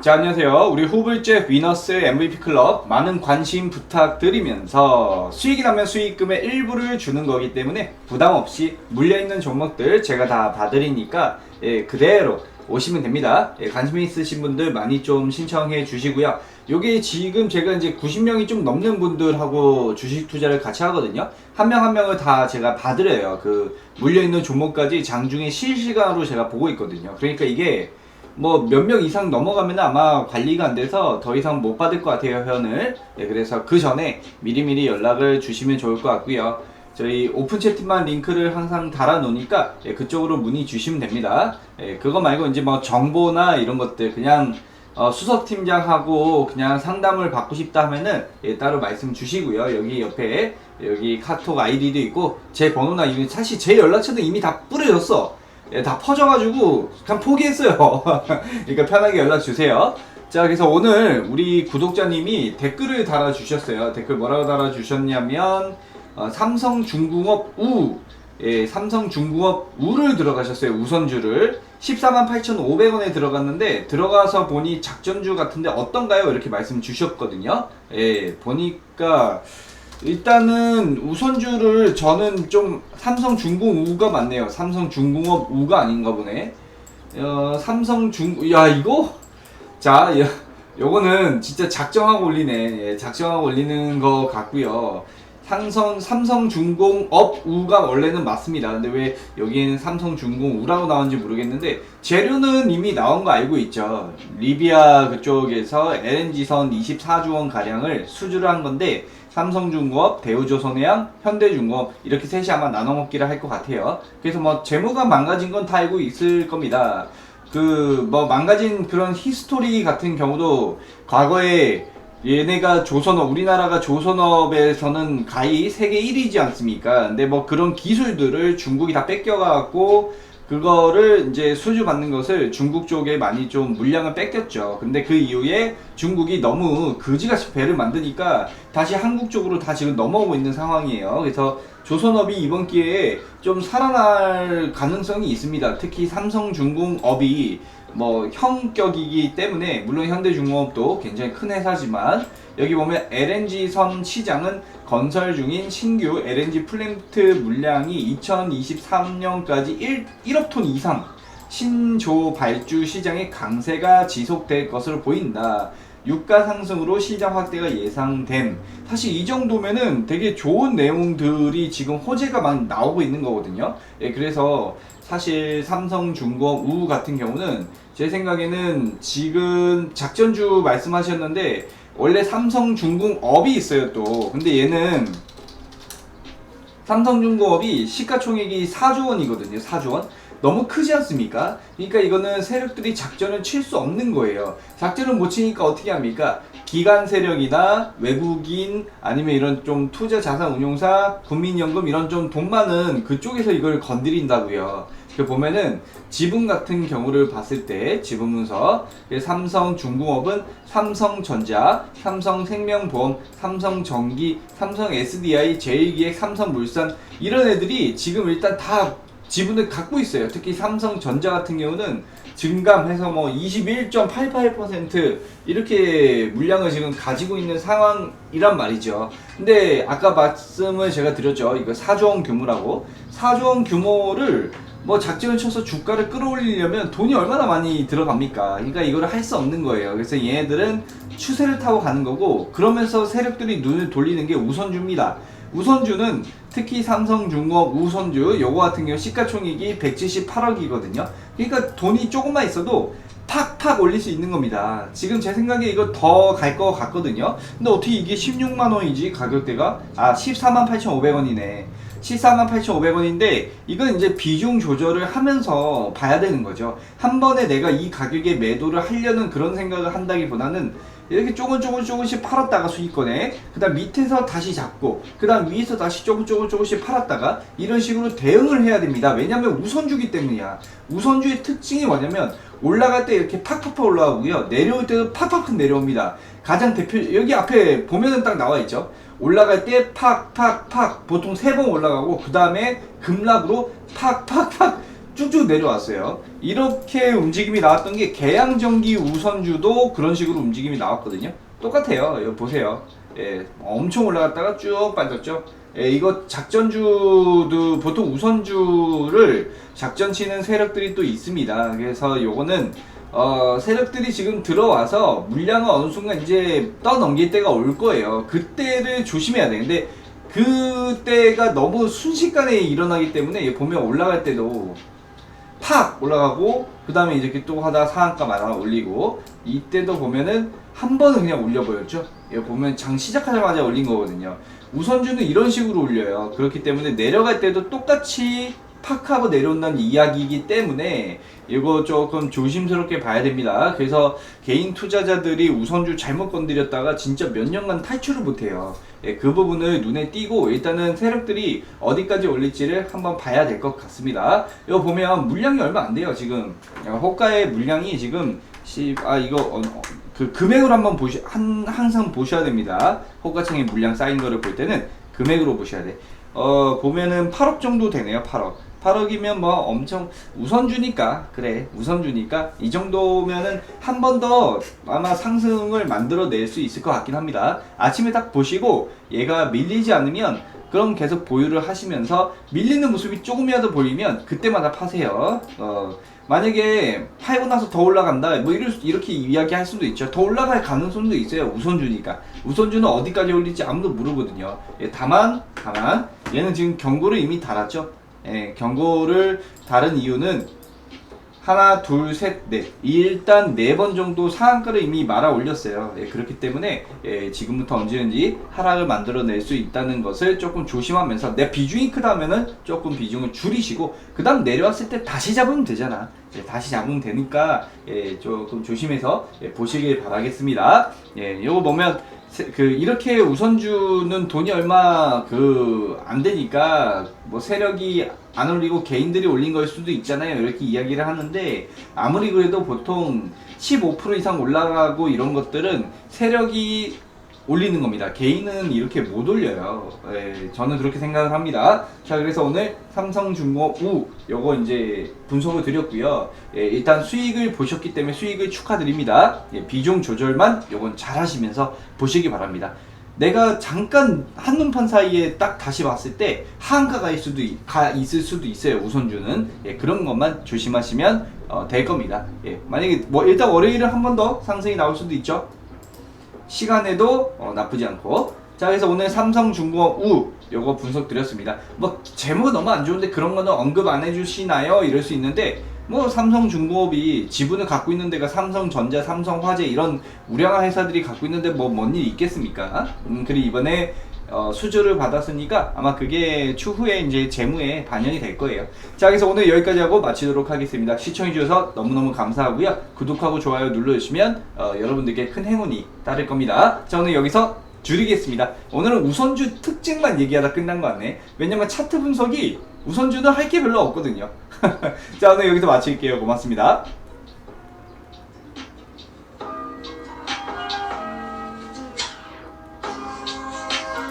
자 안녕하세요. 우리 후불제 위너스 MVP 클럽 많은 관심 부탁드리면서 수익이 나면 수익금의 일부를 주는 거기 때문에 부담 없이 물려있는 종목들 제가 다 봐드리니까 예, 그대로 오시면 됩니다. 예, 관심 있으신 분들 많이 좀 신청해 주시고요. 요게 지금 제가 이제 90명이 좀 넘는 분들하고 주식 투자를 같이 하거든요. 한 명한 명을 다 제가 봐드려요. 그 물려있는 종목까지 장중에 실시간으로 제가 보고 있거든요. 그러니까 이게 뭐 몇 명 이상 넘어가면 아마 관리가 안 돼서 더 이상 못 받을 것 같아요 회원을. 네, 그래서 그 전에 미리미리 연락을 주시면 좋을 것 같고요. 저희 오픈 채팅만 링크를 항상 달아 놓으니까 예, 그쪽으로 문의 주시면 됩니다. 예, 그거 말고 이제 뭐 정보나 이런 것들 그냥 어, 수석팀장하고 그냥 상담을 받고 싶다 하면은 예, 따로 말씀 주시고요. 여기 옆에 여기 카톡 아이디도 있고 제 번호나 이거 사실 제 연락처는 이미 다 뿌려졌어 예, 다 퍼져가지고 그냥 포기했어요. 그러니까 편하게 연락 주세요. 자, 그래서 오늘 우리 구독자님이 댓글을 달아주셨어요. 댓글 뭐라고 달아주셨냐면 어, 삼성중공업 우, 예, 삼성중공업 우를 들어가셨어요. 우선주를 14만 8,500원에 들어갔는데 들어가서 보니 작전주 같은데 어떤가요? 이렇게 말씀 주셨거든요. 예, 보니까 일단은 우선주를 저는 좀 삼성 중공 우가 맞네요. 삼성 중공업 우가 아닌가 보네. 어, 삼성 중 야 이거 자 야, 요거는 진짜 작정하고 올리네. 예, 작정하고 올리는 거 같고요. 삼성 삼성중공업 우가 원래는 맞습니다. 근데 왜 여기에는 삼성중공 우라고 나온지 모르겠는데 재료는 이미 나온 거 알고 있죠. 리비아 그쪽에서 LNG선 24조 원 가량을 수주를 한 건데 삼성중공업, 대우조선해양, 현대중공업 이렇게 셋이 아마 나눠 먹기를 할 것 같아요. 그래서 뭐 재무가 망가진 건 다 알고 있을 겁니다. 그 뭐 망가진 그런 히스토리 같은 경우도 과거에 얘네가 조선업 우리나라가 조선업에서는 가히 세계 1위지 않습니까? 근데 뭐 그런 기술들을 중국이 다 뺏겨가고 그거를 이제 수주 받는 것을 중국 쪽에 많이 좀 물량을 뺏겼죠. 근데 그 이후에 중국이 너무 그지같이 배를 만드니까 다시 한국 쪽으로 다 지금 넘어오고 있는 상황이에요. 그래서 조선업이 이번 기회에 좀 살아날 가능성이 있습니다. 특히 삼성중공업이 뭐 형격이기 때문에 물론 현대중공업도 굉장히 큰 회사지만 여기 보면 LNG선 시장은 건설 중인 신규 LNG 플랜트 물량이 2023년까지 1, 1억 톤 이상 신조 발주 시장의 강세가 지속될 것으로 보인다. 유가 상승으로 시장 확대가 예상됨. 사실 이 정도면은 되게 좋은 내용들이 지금 호재가 막 나오고 있는 거거든요. 예, 그래서 사실 삼성 중공업 우 같은 경우는 제 생각에는 지금 작전주 말씀하셨는데 원래 삼성 중공 업이 있어요 또. 근데 얘는 삼성중공업이 시가총액이 4조 원이거든요. 4조 원. 너무 크지 않습니까? 그러니까 이거는 세력들이 작전을 칠 수 없는 거예요. 작전을 못 치니까 어떻게 합니까? 기관 세력이나 외국인 아니면 이런 좀 투자 자산 운용사, 국민연금 이런 좀 돈 많은 그쪽에서 이걸 건드린다고요. 그 보면은 지분 같은 경우를 봤을 때 지분 문서 삼성 중공업은 삼성전자, 삼성생명보험, 삼성전기, 삼성 SDI, 제일기획, 삼성물산 이런 애들이 지금 일단 다 지분을 갖고 있어요. 특히 삼성전자 같은 경우는 증감해서 뭐 21.88% 이렇게 물량을 지금 가지고 있는 상황이란 말이죠. 근데 아까 말씀을 제가 드렸죠. 이거 4조 원 규모라고. 4조 원 규모를 뭐 작전을 쳐서 주가를 끌어올리려면 돈이 얼마나 많이 들어갑니까? 그러니까 이거를 할 수 없는 거예요. 그래서 얘네들은 추세를 타고 가는 거고 그러면서 세력들이 눈을 돌리는 게 우선주입니다. 우선주는 특히 삼성중공업 우선주 요거 같은 경우 시가총액이 178억이거든요. 그러니까 돈이 조금만 있어도 팍팍 올릴 수 있는 겁니다. 지금 제 생각에 이거 더 갈 것 같거든요. 근데 어떻게 이게 16만 원이지 가격대가? 아 14만 8,500원이네. 14만 8,500원인데 이건 이제 비중 조절을 하면서 봐야 되는 거죠. 한 번에 내가 이 가격에 매도를 하려는 그런 생각을 한다기보다는 이렇게 조금 조금 조금씩 팔았다가 수익권에 그다음 밑에서 다시 잡고 그다음 위에서 다시 조금 조금 조금씩 팔았다가 이런 식으로 대응을 해야 됩니다. 왜냐하면 우선주기 때문이야. 우선주의 특징이 뭐냐면 올라갈 때 이렇게 팍팍팍 올라가고요. 내려올 때도 팍팍팍 내려옵니다. 가장 대표 여기 앞에 보면은 딱 나와 있죠. 올라갈 때 팍 팍 팍 보통 세 번 올라가고 그 다음에 급락으로 팍 팍 팍 쭉쭉 내려왔어요. 이렇게 움직임이 나왔던 게 개양전기 우선주도 그런 식으로 움직임이 나왔거든요. 똑같아요. 이거 보세요. 예, 엄청 올라갔다가 쭉 빠졌죠. 예, 이거 작전주도 보통 우선주를 작전 치는 세력들이 또 있습니다. 그래서 요거는 어, 세력들이 지금 들어와서 물량을 어느 순간 이제 떠넘길 때가 올 거예요. 그때를 조심해야 돼. 근데 그때가 너무 순식간에 일어나기 때문에 얘 보면 올라갈 때도 팍 올라가고 그 다음에 이렇게 또 하다 상한가 말아 올리고 이때도 보면은 한 번은 그냥 올려버렸죠. 이거 보면 장 시작하자마자 올린 거거든요. 우선주는 이런 식으로 올려요. 그렇기 때문에 내려갈 때도 똑같이 팍 하고 내려온다는 이야기이기 때문에 이거 조금 조심스럽게 봐야 됩니다. 그래서 개인 투자자들이 우선주 잘못 건드렸다가 진짜 몇 년간 탈출을 못해요. 예, 그 부분을 눈에 띄고 일단은 세력들이 어디까지 올릴지를 한번 봐야 될 것 같습니다. 이거 보면 물량이 얼마 안 돼요. 지금 야, 호가의 물량이 지금 시, 아 이거 어, 어, 그 금액으로 한번 보시 한 항상 보셔야 됩니다. 호가창에 물량 쌓인 거를 볼 때는 금액으로 보셔야 돼. 어 보면은 8억 정도 되네요. 8억. 8억이면 뭐 엄청 우선주니까 그래 우선주니까 이 정도면은 한 번 더 아마 상승을 만들어낼 수 있을 것 같긴 합니다. 아침에 딱 보시고 얘가 밀리지 않으면 그럼 계속 보유를 하시면서 밀리는 모습이 조금이라도 보이면 그때마다 파세요. 어, 만약에 팔고 나서 더 올라간다 뭐 이럴, 수- 이렇게 이야기할 수도 있죠. 더 올라갈 가능성도 있어요. 우선주니까 우선주는 어디까지 올릴지 아무도 모르거든요. 예, 다만 다만 얘는 지금 경고를 이미 달았죠. 예, 경고를 다른 이유는 하나, 둘, 셋, 넷. 일단 네 번 정도 상한가를 이미 말아 올렸어요. 예, 그렇기 때문에 예, 지금부터 언제든지 하락을 만들어낼 수 있다는 것을 조금 조심하면서 내 비중이 크다면은 조금 비중을 줄이시고 그 다음 내려왔을 때 다시 잡으면 되잖아. 예, 다시 잡으면 되니까 예, 조금 조심해서 예, 보시길 바라겠습니다. 예, 요거 보면 세- 그 이렇게 우선주는 돈이 얼마 그 안 되니까 뭐 세력이 안 올리고 개인들이 올린 걸 수도 있잖아요. 이렇게 이야기를 하는데 아무리 그래도 보통 15% 이상 올라가고 이런 것들은 세력이 올리는 겁니다. 개인은 이렇게 못 올려요. 예, 저는 그렇게 생각을 합니다. 자, 그래서 오늘 삼성중공 우 요거 이제 분석을 드렸고요. 예, 일단 수익을 보셨기 때문에 수익을 축하드립니다. 예, 비중 조절만 요건 잘 하시면서 보시기 바랍니다. 내가 잠깐 한눈판 사이에 딱 다시 봤을 때 하한가가 있을 수도, 있을 수도 있어요. 우선주는 예, 그런 것만 조심하시면 어, 될 겁니다. 예, 만약에 뭐 일단 월요일은 한 번 더 상승이 나올 수도 있죠. 시간에도 어, 나쁘지 않고. 자 그래서 오늘 삼성중공업 우 요거 분석 드렸습니다. 뭐 제목은 너무 안 좋은데 그런 거는 언급 안 해주시나요? 이럴 수 있는데 뭐 삼성 중공업이 지분을 갖고 있는 데가 삼성전자 삼성화재 이런 우량한 회사들이 갖고 있는데 뭐 뭔 일 있겠습니까 음 그리고 이번에 어, 수주를 받았으니까 아마 그게 추후에 이제 재무에 반영이 될 거예요. 자, 그래서 오늘 여기까지 하고 마치도록 하겠습니다. 시청해주셔서 너무너무 감사하고요. 구독하고 좋아요 눌러주시면 어, 여러분들께 큰 행운이 따를 겁니다. 자, 오늘 여기서 줄이겠습니다. 오늘은 우선주 특징만 얘기하다 끝난 거 같네. 왜냐면 차트 분석이 우선주는 할 게 별로 없거든요. 자, 오늘 여기서 마칠게요. 고맙습니다.